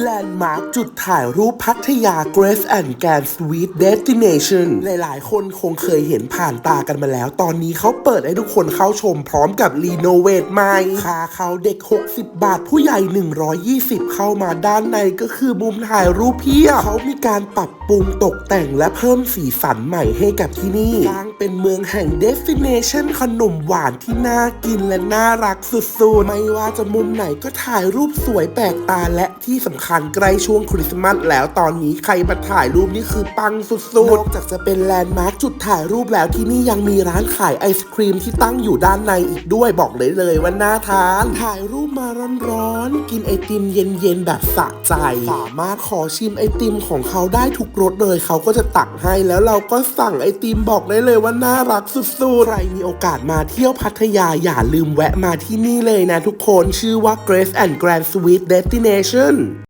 แลนด์มาร์คจุดถ่ายรูปพัทยา Grace and Grand Sweet Destination หลายๆ คนคงเคยเห็นผ่านตากันมาแล้ว ตอนนี้เขาเปิดให้ทุกคนเข้าชมพร้อมกับรีโนเวทใหม่ค่าเขาเด็ก 60 บาท ผู้ใหญ่ 120 เข้ามาด้านในก็คือมุมถ่ายรูปเพียบเขามีการปรับปรุงตกแต่งและเพิ่มสีสันใหม่ให้กับที่นี่สร้างเป็นเมืองแห่ง Destination ขนมหวานที่น่ากินและน่ารักสุดๆ ไม่ว่าจะมุมไหนก็ถ่ายรูปสวยแปลกตาและที่สำคัญใกล้ช่วงคริสต์มาสแล้วตอนนี้ใครมาถ่ายรูปนี่คือปังสุดๆ นอกจากจะเป็นแลนด์มาร์คจุดถ่ายรูปแล้วที่นี่ยังมีร้านขายไอศครีมที่ตั้งอยู่ด้านในอีกด้วยบอกเลยเลยว่าน่าทาน ถ่ายรูปมาร้อนๆ กินไอติมเย็นๆ แบบสะใจ สามารถขอชิมไอติมของเขาได้ทุกรสเลยเขาก็จะตักให้แล้วเราก็สั่งไอติมบอกได้เลยว่าน่ารักสุดๆ ใครมีโอกาสมาเที่ยวพัทยาอย่าลืมแวะมาที่นี่เลยนะทุกคนชื่อว่า Grace and Grand Sweet Destination